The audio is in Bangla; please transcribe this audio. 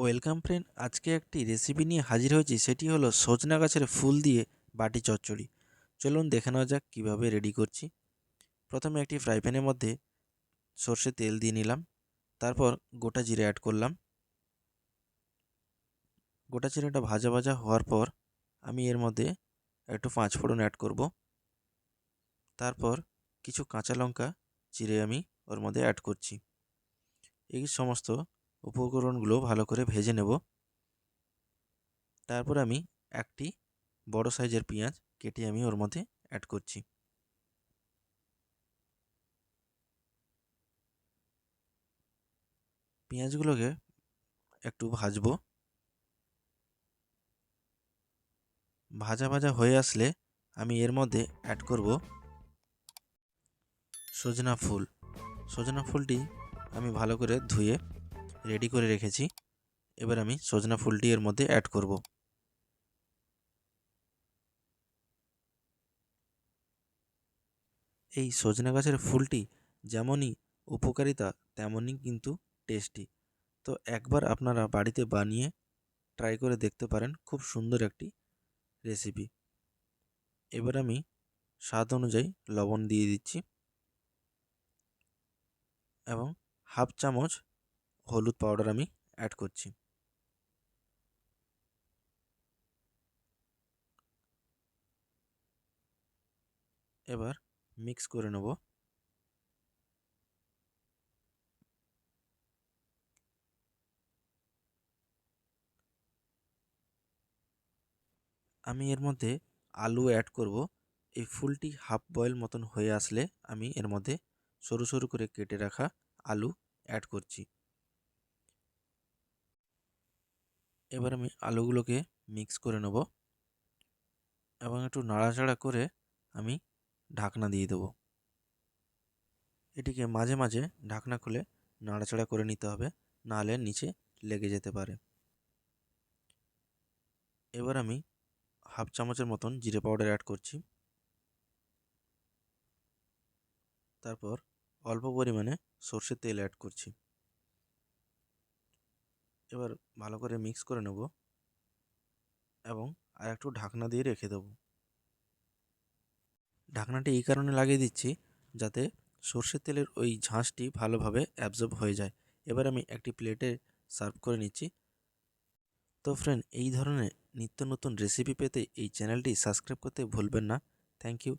ওয়েলকাম ফ্রেন্ড, আজকে একটি রেসিপি নিয়ে হাজির হয়েছি, সেটি হলো সজনা গাছের ফুল দিয়ে বাটি চচ্চড়ি। চলুন দেখে নেওয়া যাক কীভাবে রেডি করছি। প্রথমে একটি ফ্রাই প্যানের মধ্যে সর্ষে তেল দিয়ে নিলাম, তারপর গোটা জিরে অ্যাড করলাম। গোটা জিরেটা ভাজা ভাজা হওয়ার পর আমি এর মধ্যে একটু পাঁচ ফোড়ন অ্যাড করব। তারপর কিছু কাঁচা লঙ্কা চিরে আমি ওর মধ্যে অ্যাড করছি। এই সমস্ত উপকরণগুলো ভালো করে ভেজে নেব। তারপর আমি একটি বড় সাইজের পেঁয়াজ কেটে আমি ওর মধ্যে অ্যাড করছি। পেঁয়াজগুলোকে একটু ভাজবো। ভাজা ভাজা হয়ে আসলে আমি এর মধ্যে অ্যাড করব সজনা ফুল। সজনা ফুলটি আমি ভালো করে ধুয়ে রেডি করে রেখেছি। এবার আমি সজনা ফুলটি এর মধ্যে অ্যাড করব। এই সজনা গাছের ফুলটি যেমনই উপকারিতা, তেমনই কিন্তু টেস্টি তো একবার আপনারা বাড়িতে বানিয়ে ট্রাই করে দেখতে পারেন, খুব সুন্দর একটি রেসিপি এবার আমি স্বাদ অনুযায়ী লবণ দিয়ে দিচ্ছি এবং হাফ চামচ হলুদ পাউডার আমি অ্যাড করছি। এবার মিক্স করে নেব। আমি এর মধ্যে আলু অ্যাড করব। এই ফুলটি হাফ বয়েল মতন হয়ে আসলে আমি এর মধ্যে সরু সরু করে কেটে রাখা আলু অ্যাড করছি। এবার আমি আলুগুলোকে মিক্স করে নেব এবং একটু নাড়াচাড়া করে আমি ঢাকনা দিয়ে দেব। এটিকে মাঝে মাঝে ঢাকনা খুলে নাড়াচাড়া করে নিতে হবে, নাহলে নিচে লেগে যেতে পারে। এবার আমি হাফ চামচের মতন জিরে পাউডার অ্যাড করছি। তারপর অল্প পরিমাণে সর্ষের তেল অ্যাড করছি। এবার ভালো করে মিক্স করে নেব এবং আর একটু ঢাকনা দিয়ে রেখে দেবো। ঢাকনাটি এই কারণে লাগিয়ে দিচ্ছি যাতে সর্ষের তেলের ওই ঝাঁসটি ভালোভাবে অ্যাবজর্ব হয়ে যায়। এবার আমি একটি প্লেটে সার্ভ করে নিচ্ছি। তো ফ্রেন্ড এই ধরনের নিত্য নতুন রেসিপি পেতে এই চ্যানেলটি সাবস্ক্রাইব করতে ভুলবেন না। Thank you